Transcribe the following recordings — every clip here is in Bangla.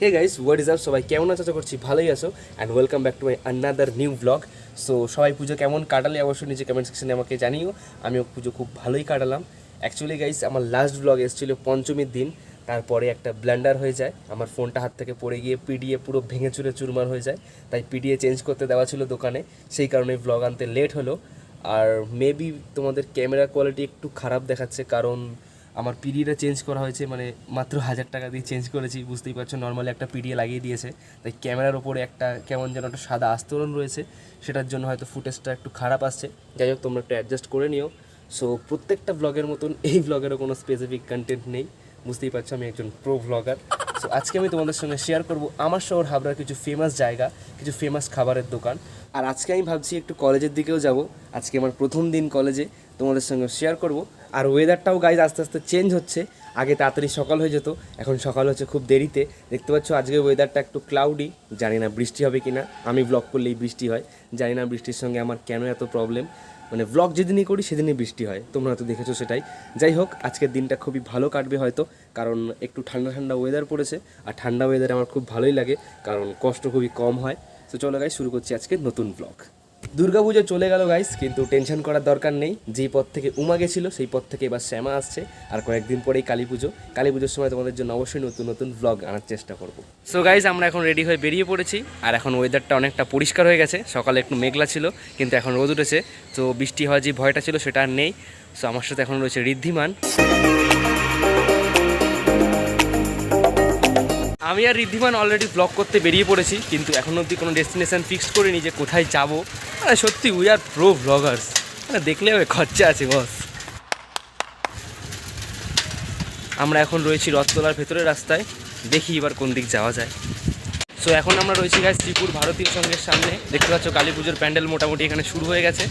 Hey guys what is up সবাই কেমন আছো? আশা করছি ভালোই আছো। And welcome back to my another new blog so সবাই পুজো কেমন কাটালে অবশ্যই নিজে কমেন্ট সেকশনে আমাকে জানিও। আমিও পুজো খুব ভালোই কাটালাম। অ্যাকচুয়ালি গাইস আমার লাস্ট ব্লগ এসেছিল পঞ্চমীর দিন। তারপরে একটা ব্ল্যান্ডার হয়ে যায়। আমার ফোনটা হাত থেকে পড়ে গিয়ে পিডিএ পুরো ভেঙে চুরে চুরমার হয়ে যায়। তাই পিডিএ চেঞ্জ করতে দেওয়া ছিল দোকানে। সেই কারণে ব্লগ আনতে লেট হলো। আর মেবি তোমাদের ক্যামেরা কোয়ালিটি একটু খারাপ দেখাচ্ছে। কারণ আমার পিডিএটা চেঞ্জ করা হয়েছে মানে মাত্র হাজার টাকা দিয়ে চেঞ্জ করেছি, বুঝতেই পারছ? নর্মালি একটা পিডিএ লাগিয়ে দিয়েছে, তাই ক্যামেরার ওপরে একটা কেমন যেন একটা সাদা আস্তরণ রয়েছে, সেটার জন্য হয়তো ফুটেজটা একটু খারাপ আসছে। যাই হোক, তোমরা একটু অ্যাডজাস্ট করে নিও। সো প্রত্যেকটা ব্লগের মতন এই ব্লগেরও কোনো স্পেসিফিক কন্টেন্ট নেই, বুঝতেই পারছ? আমি একজন প্রো ব্লগার সো আজকে আমি তোমাদের সঙ্গে শেয়ার করব আমার শহর হাবড়ার কিছু ফেমাস জায়গা, কিছু ফেমাস খাবারের দোকান। আর আজকে আমি ভাবছি একটু কলেজের দিকেও যাব। আজকে আমার প্রথম দিন কলেজে তোমাদের সঙ্গে শেয়ার করব। আর ওয়েদারটাও গাইজ আস্তে আস্তে চেঞ্জ হচ্ছে। আগে তাড়াতাড়ি সকাল হয়ে যেত, এখন সকাল হচ্ছে খুব দেরিতে। দেখতে পাচ্ছ আজকে ওয়েদারটা একটু ক্লাউডি জানি না বৃষ্টি হবে কি না আমি ব্লগ করলেই বৃষ্টি হয়। জানি না বৃষ্টির সঙ্গে আমার কেন এত প্রবলেম মানে ব্লগ যেদিনই করি, সেদিনই বৃষ্টি হয়। তোমরা হয়তো দেখেছ সেটাই। যাই হোক, আজকের দিনটা খুবই ভালো কাটবে হয়তো, কারণ একটু ঠান্ডা ঠান্ডা ওয়েদার পড়েছে। আর ঠান্ডা ওয়েদারে আমার খুব ভালোই লাগে, কারণ কষ্ট খুবই কম হয়। তো চলো গাই শুরু করছি আজকে নতুন ব্লগ দুর্গাপুজো চলে গেল গাইস কিন্তু টেনশন করার দরকার নেই। যেই পথ থেকে উমা গেছিল, সেই পথ থেকে এবার শ্যামা আসছে। আর কয়েকদিন পরেই কালী পুজো। কালী পুজোর সময় তোমাদের জন্য অবশ্যই নতুন নতুন ব্লগ আনার চেষ্টা করব। সো গাইজ আমরা এখন রেডি হয়ে বেরিয়ে পড়েছি। আর এখন ওয়েদারটা অনেকটা পরিষ্কার হয়ে গেছে। সকালে একটু মেঘলা ছিল, কিন্তু এখন রোদ উঠেছে। তো বৃষ্টি হওয়ার যে ভয়টা ছিল, সেটা আর নেই। সো আমার সাথে এখন রয়েছে ঋদ্ধিমান। আমি আর ঋদ্ধিমান অলরেডি ব্লগ করতে বেরিয়ে পড়েছি, কিন্তু এখন অবধি কোনো ডেস্টিনেশন ফিক্সড করিনি যে কোথায় যাব। মানে সত্যি উই আর প্রো ব্লগার্স মানে দেখলে হবে, খরচা আছে বস আমরা এখন রয়েছি রথতলার ভেতরের রাস্তায়। দেখি এবার কোন দিক যাওয়া যায়। সো এখন আমরা রয়েছি গাছ শ্রীপুর ভারতীয় সংঘের সামনে। দেখতে পাচ্ছ, কালী পুজোর প্যান্ডেল মোটামুটি এখানে শুরু হয়ে গেছে।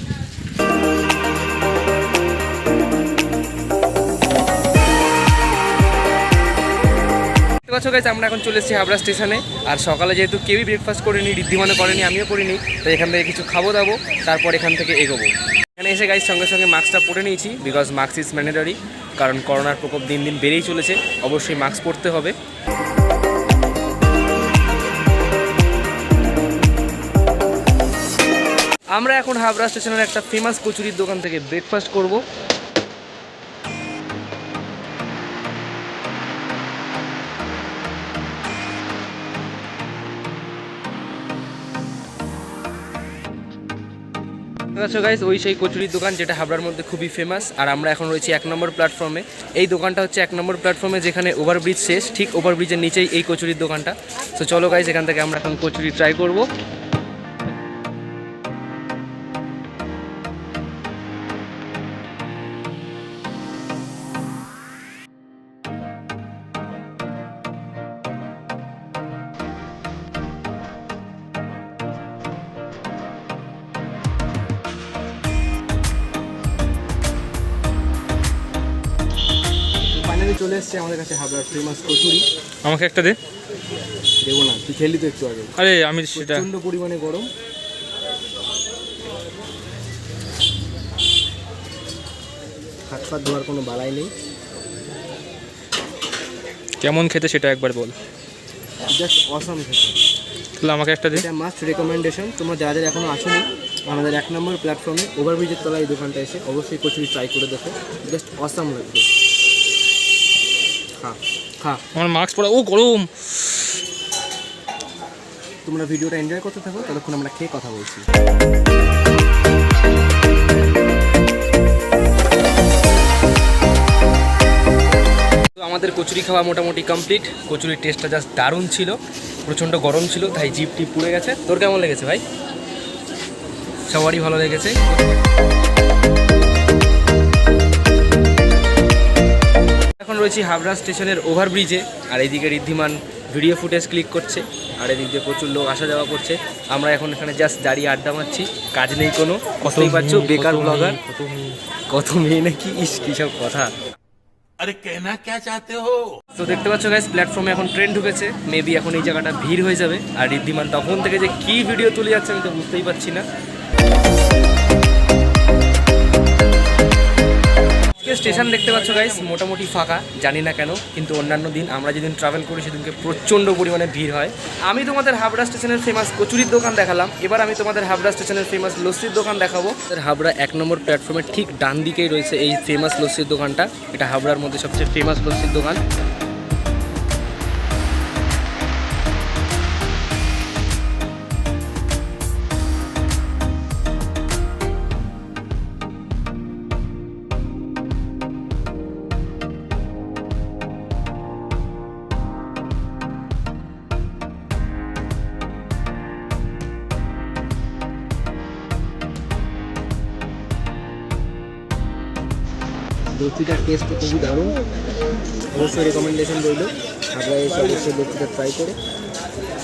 পাচ্ছ গাইজ আমরা এখন চলে এসেছি হাবড়া স্টেশনে। আর সকালে যেহেতু কেউই ব্রেকফাস্ট করেনি ঋদ্ধিমানে করেনি, আমিও করিনি তো এখান থেকে কিছু খাব দাবো, তারপর এখান থেকে এগোবো। এখানে এসে গাইজ সঙ্গে সঙ্গে মাস্কটা পরে নিয়েছি বিকজ মাস্ক ইজ ম্যান্ডেটরি কারণ করোনার প্রকোপ দিন দিন বেড়েই চলেছে, অবশ্যই মাস্ক পরতে হবে। আমরা এখন হাবড়া স্টেশনের একটা ফেমাস কচুরির দোকান থেকে ব্রেকফাস্ট করব। আচ্ছা গাইজ ওই সেই কচুরির দোকান যেটা হাবড়ার মধ্যে খুবই ফেমাস আর আমরা এখন রয়েছি এক নম্বর প্ল্যাটফর্মে এই দোকানটা হচ্ছে এক নম্বর প্ল্যাটফর্মে যেখানে ওভারব্রিজ শেষ। ঠিক ওভারব্রিজের নিচেই এই কচুরির দোকানটা। তো চলো গাইজ এখান থেকে আমরা এখন কচুরি ট্রাই করব। চলে এসেছে আমাদের কাছে হাবড়ার ফেমাস কচুরি। আমাকে একটা দে। দেবো না তুই খেলি তো একটু আগে। আরে আমি সেটা প্রচণ্ড পরিমাণে গরম। হাত পা ধোয়ার কোনো বালাই নেই। কেমন খেতে সেটা একবার বল। জাস্ট অসাম খেতে। তাহলে আমাকে একটা দে। এটা মাস্ট রেকমেন্ডেশন তোমরা যাদের এখনও আসোনি আমাদের এক নম্বর প্ল্যাটফর্মে ওভারব্রিজের তলায় এই দোকানটা এসে অবশ্যই কচুরি ট্রাই করে দেখো। জাস্ট অসাম লাগবে। খা। আমার মাস্ক পরা ও গরম। তোমরা ভিডিওটা এনজয় করতে থাকো ততক্ষণ আমরা খেয়ে কথা বলছি। তো আমাদের কচুরি খাওয়া মোটামুটি কমপ্লিট কচুরির টেস্টটা জাস্ট দারুণ ছিল প্রচণ্ড গরম ছিল তাই জিপ টিপ পুড়ে গেছে। তোর কেমন লেগেছে ভাই? সবারই ভালো লেগেছে। রয়েছি হাবড়া স্টেশনের ওভারব্রিজে। আর এইদিকে ঋদ্ধিমান ভিডিও ফুটেজ ক্লিক করছে। আর এদিক দিয়ে প্রচুর লোক আসা যাওয়া করছে। আমরা এখন এখানে জাস্ট দাঁড়িয়ে আড্ডা মারছি। কাজ নেই কোনো। কতই পাচ্ছ বেকার ব্লগার কত মেয়ে নাকি? ইস কিসব কথা। তো দেখতে পাচ্ছ গাইস প্ল্যাটফর্মে এখন ট্রেন ঢুকেছে। এখন এই জায়গাটা ভিড় হয়ে যাবে। আর ঋদ্ধিমান তখন থেকে যে কি ভিডিও তুলে যাচ্ছে আমি তো বুঝতেই পারছি না। স্টেশন দেখতে পাচ্ছ গাইস মোটামুটি ফাঁকা, জানি না কেন, কিন্তু অন্যান্য দিন আমরা যেদিন ট্রাভেল করি, সেদিনকে প্রচণ্ড পরিমাণে ভিড় হয়। আমি তোমাদের হাবড়া স্টেশনের ফেমাস কচুরির দোকান দেখালাম। এবার আমি তোমাদের হাবড়া স্টেশনের ফেমাস লস্যির দোকান দেখাবো। হাবড়া এক নম্বর প্ল্যাটফর্মের ঠিক ডান দিকেই রয়েছে এই ফেমাস লস্যির দোকানটা। এটা হাবড়ার মধ্যে সবচেয়ে ফেমাস লস্যির দোকান। লস্যিটার টেস্ট খুবই দারুণ। অবশ্যই রেকমেন্ডেশন রইল। আপনারা এসে অবশ্যই লস্যিটা ট্রাই করে।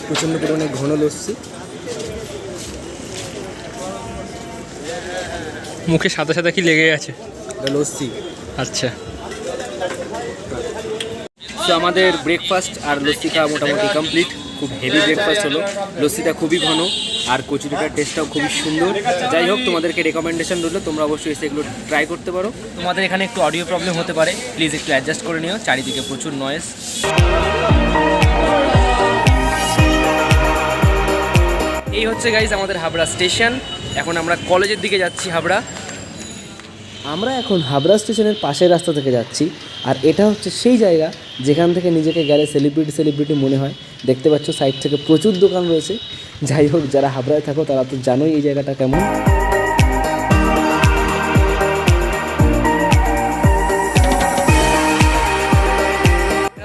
প্রচণ্ড পরিমাণে ঘন লস্যি মুখে সাদা সাদা কি লেগে আছে? লস্যি আচ্ছা। তো আমাদের ব্রেকফাস্ট আর লস্যি খাওয়া মোটামুটি কমপ্লিট খুব হেভি ব্রেকফাস্ট হলো। লস্যিটা খুবই ঘন, আর কচুরিটার টেস্টটাও খুবই সুন্দর। যাই হোক, তোমাদেরকে রেকমেন্ডেশন রইল, তোমরা অবশ্যই এসে এগুলো ট্রাই করতে পারো। তোমাদের এখানে একটু অডিও প্রবলেম হতে পারে। প্লিজ একটু অ্যাডজাস্ট করে নিও, চারিদিকে প্রচুর নয়েজ এই হচ্ছে গাইজ আমাদের হাবড়া স্টেশন এখন আমরা কলেজের দিকে যাচ্ছি হাবড়া। আমরা এখন হাবড়া স্টেশনের পাশের রাস্তা থেকে যাচ্ছি, আর এটা হচ্ছে সেই জায়গা যেখান থেকে নিজেকে গেলে সেলিব্রিটি সেলিব্রিটি মনে হয়। দেখতে পাচ্ছ সাইড থেকে প্রচুর দোকান রয়েছে। যাই হোক, যারা হাবড়ায় থাকো, তারা তো জানোই এই জায়গাটা কেমন।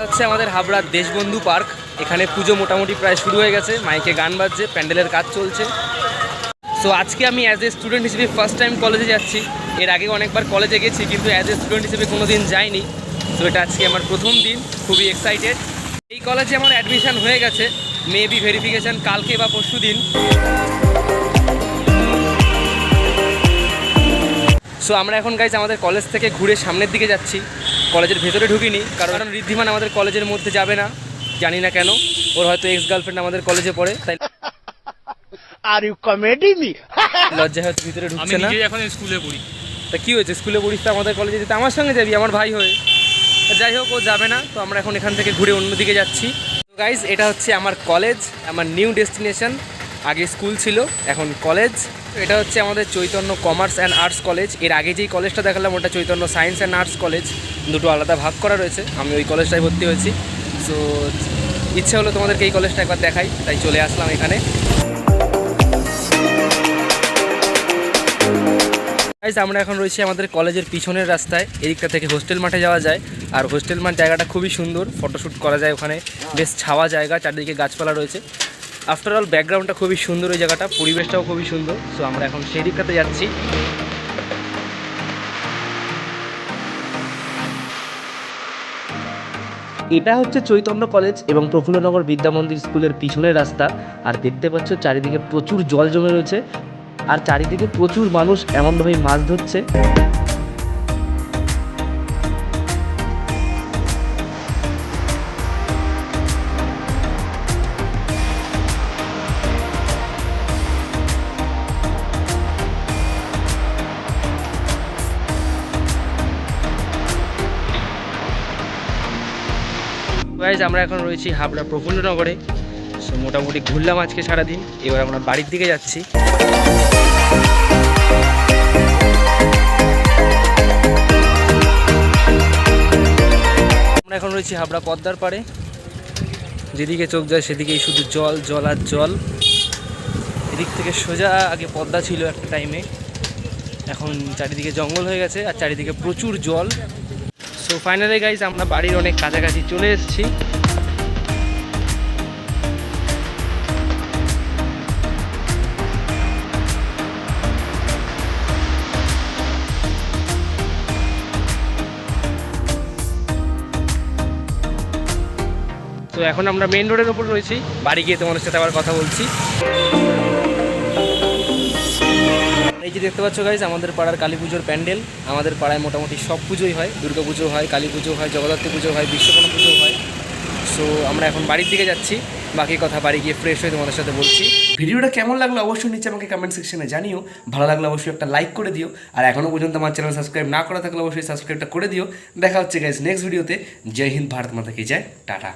হচ্ছে আমাদের হাবড়ার দেশবন্ধু পার্ক। এখানে পুজো মোটামুটি প্রায় শুরু হয়ে গেছে। মাইকে গান বাজছে, প্যান্ডেলের কাজ চলছে। সো আজকে আমি অ্যাজ এ স্টুডেন্ট হিসেবে ফার্স্ট টাইম কলেজে যাচ্ছি। এর আগে অনেকবার কলেজে গেছি, কিন্তু অ্যাজ এ স্টুডেন্ট হিসেবে কোনো দিন যাইনি। সো এটা আজকে আমার প্রথম দিন, খুবই এক্সাইটেড এই কলেজে আমার অ্যাডমিশান হয়ে গেছে। মেবি ভেরিফিকেশান কালকে বা পরশু দিন। সো আমরা এখন গাইজ আমাদের কলেজ থেকে ঘুরে সামনের দিকে যাচ্ছি। কলেজের ভেতরে ঢুকিনি, কারণ কারণ ঋদ্ধিমান আমাদের কলেজের মধ্যে যাবে না। জানি না কেন। ওর হয়তো এক্স গার্লফ্রেন্ড আমাদের কলেজে পড়ে, তাই Are you comedy me? লজ্জা হয়তো ভিতরে আমি ঢুকছে না? নিজেই এখন স্কুলে পড়ি। তা কি হয়েছে? স্কুলে পড়িস তো আমাদের কলেজে যেতে? আমার সঙ্গে যাবি আমার ভাই হয়ে। যাই হোক ও যাবে না তো আমরা এখন এখান থেকে ঘুরে অন্যদিকে যাচ্ছি। তো গাইজ এটা হচ্ছে আমার কলেজ আমার নিউ ডেস্টিনেশন আগে স্কুল ছিল এখন কলেজ এটা হচ্ছে আমাদের চৈতন্য কমার্স অ্যান্ড আর্টস কলেজের আগে যেই কলেজটা দেখালাম ওটা Chaitanya science and arts college দুটো আলাদা ভাগ করা রয়েছে আমি ওই কলেজটায় ভর্তি হয়েছি। সো ইচ্ছে হলো তোমাদেরকে এই কলেজটা একবার দেখাই তাই চলে আসলাম এখানে। গাইজ আমরা এখন রয়েছি আমাদের কলেজের পিছনের রাস্তায়, এদিকটা থেকে হোস্টেল মাঠে যাওয়া যায়। আর হোস্টেল মাঠ জায়গাটা খুবই সুন্দর ফটোশ্যুট করা যায় ওখানে, বেশ ছাওয়া জায়গা, চারিদিকে গাছপালা রয়েছে। আফটার অল ব্যাকগ্রাউন্ডটা খুবই সুন্দর ওই জায়গাটা, পরিবেশটাও খুবই সুন্দর। সো আমরা এখন সেই দিকটাতে যাচ্ছি। এটা হচ্ছে চৈতন্য কলেজ এবং প্রফুল্লনগর বিদ্যা মন্দির স্কুলের পিছনের রাস্তা। আর দেখতে পাচ্ছ, চারিদিকে প্রচুর জল জমে রয়েছে। আর চারিদিকে প্রচুর মানুষ এমনভাবে মাছ ধরছে। আমরা এখন রয়েছি হাবড়া প্রফুল্লনগরে। সো মোটামুটি ঘুরলাম আজকে সারাদিন। এবার আমরা বাড়ির দিকে যাচ্ছি। রয়েছি হাবড়া পদ্মার পাড়ে। যেদিকে চোখ যায় সেদিকেই শুধু জল জল আর জল। এদিক থেকে সোজা আগে পদ্মা ছিল একটা টাইমে এখন চারিদিকে জঙ্গল হয়ে গেছে আর চারিদিকে প্রচুর জল। সো ফাইনালি গাইজ আমরা বাড়ির অনেক কাছাকাছি চলে এসেছি। তো এখন আমরা মেন রোডের ওপর রয়েছি। বাড়ি গিয়ে তোমাদের সাথে আবার কথা বলছি। এই যে দেখতে পাচ্ছ গাইজ আমাদের পাড়ার কালী পুজোর প্যান্ডেল। আমাদের পাড়ায় মোটামুটি সব পুজোই হয়। দুর্গা পুজো হয়, কালী পুজো হয়, জগদ্ধাত্রী পুজো হয়, বিশ্বকর্মা পুজো হয়। সো আমরা এখন বাড়ির দিকে যাচ্ছি। বাকি কথা বাড়ি গিয়ে ফ্রেশ হয়ে তোমাদের সাথে বলছি। ভিডিওটা কেমন লাগল অবশ্যই নিচে আমাকে কমেন্ট সেকশনে জানিও। ভালো লাগলে অবশ্যই একটা লাইক করে দিও। আর এখনও পর্যন্ত আমার চ্যানেল সাবস্ক্রাইব না করা থাকলে অবশ্যই সাবস্ক্রাইবটা করে দিও। দেখা হচ্ছে গাইজ নেক্সট ভিডিওতে জয় হিন্দ, ভারত মাতা কি জয়। টাটা।